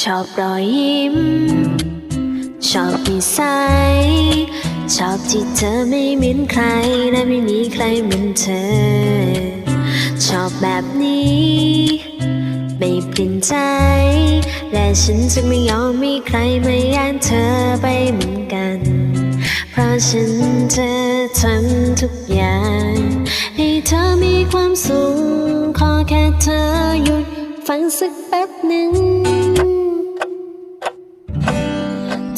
ชอบรอยยิ้ม ชอบนิสัยชอบที่เธอไม่เหมือนใครและไม่มีใครเหมือนเธอ ชอบแบบนี้ ไม่เปลี่ยนใจ และฉันจะไม่ยอมมีใครมาแย่งเธอไปเหมือนกัน เพราะฉันจะทำทุกอย่าง ให้เธอมีความสุขขอแค่เธอหยุด ฟังสักแป๊บหนึ่ง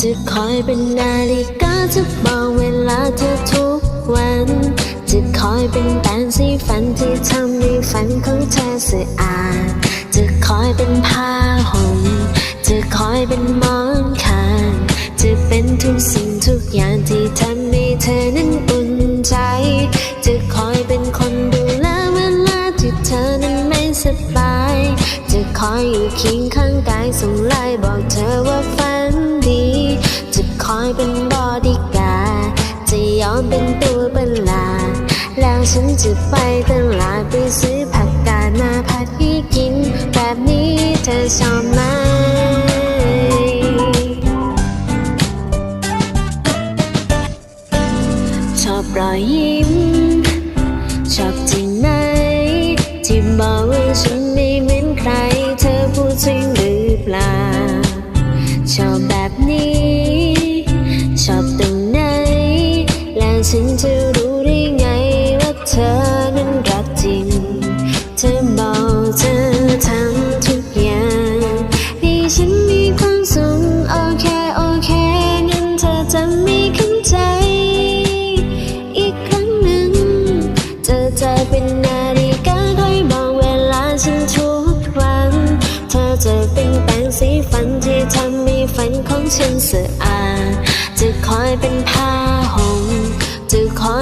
จะคอยเป็นนาฬิกาจะบอกเวลาเธอทุกวัน จะคอยเป็นแปรงสีฟันที่ทำให้ฝันของเธอสะอาด จะคอยเป็นผ้าห่ม จะคอยเป็นหมอนข้าง จะเป็นทุกสิ่งทุกอย่างที่ทำให้เธอนั้นอุ่นใจ จะคอยเป็นคนดูแลเวลาที่เธอนั้นไม่สบาย จะคอยอยู่เคียงข้างกายส่งไลน์บอกเธอว่าฝัน อยเป็นบอดี้การ์ดจะยอมเป็นตัวเประหลา แล้วฉันจะไปตลาดไปซื้อผักกาดมาผัดให้กิน แบบนี้เธอชอบไหมชอบรอยยิ้ม ชอบจริงไหมที่บอกว่าฉันไม่เหมือนใคร เธอพูดจริง ฉันจะรู้ได้ไงว่าเธอนั้นรักจริง เธอบอกเธอทำทุกอย่างให้ฉันมีความสุขโอเคโอเคงั้นเธอจะไม่เข้าใจ อีกครั้งหนึ่งเธอจะเป็นนาฬิกาคอยบอกเวลาฉันทุกวัน เธอจะเป็นแปรงสีฟันที่ทำให้ฝันของฉันสะอาดจะคอยเป็นผ้า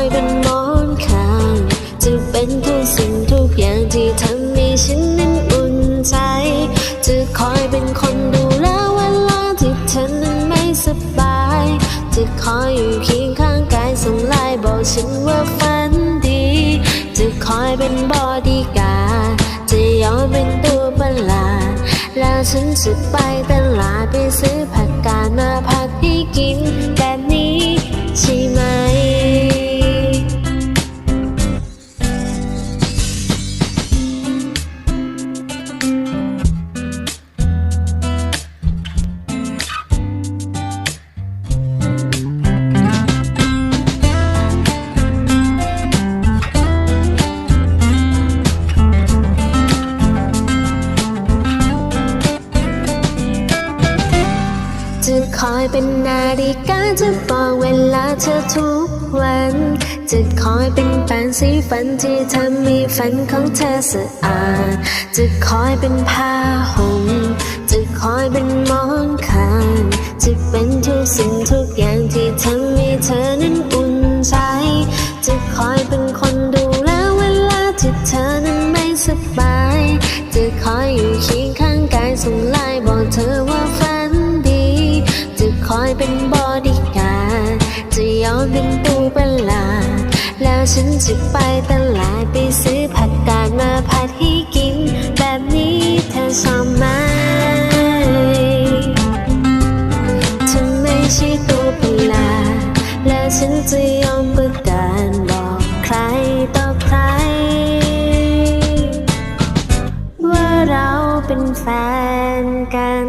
อยเป็นหมอนข้างจะเป็นทุกสิ่งทุกอย่างที่ทำให้ฉันนั้นอุ่นใจ จะคอยเป็นคนดูแลเวลาที่เธอนั้นไม่สบาย จะคอยอยู่เคียงข้างกายส่งไลน์บอกฉันว่าฝันดี จะคอยเป็นบอดี้การ์ดจะยอมเป็นตัวประหลาดแล้วฉันจะไปตลาดไปซื้อผักกาดมาผัดให้กินแบบนี้ใช่ไหม จะคอยเป็นนาฬิกาจะบอกเวลาเธอทุกวัน จะคอยเป็นแปรงสีฟันที่ทำให้ฝันของเธอสะอาด จะคอยเป็นผ้าห่มจะคอยเป็นมอนข้างจะเป็นทุกสิ่งทุกอย่างที่ทำให้เธอนั้นอุ่นใจ จะคอยเป็นคนดูแลเวลาที่เธอนั้นไม่สบาย จะคอยอยู่เคียงข้าง บอดีกาจะยอมเป็นปูประลาแล้วฉันจะไปตลาดไปซื้อผักกาดมาผัดให้กิน แบบนี้เธอชอบไหมฉัไม่ใช่ตัประลาแล้วฉันจะยอมประกาศบอกใครต่อใคร ว่าเราเป็นแฟนกัน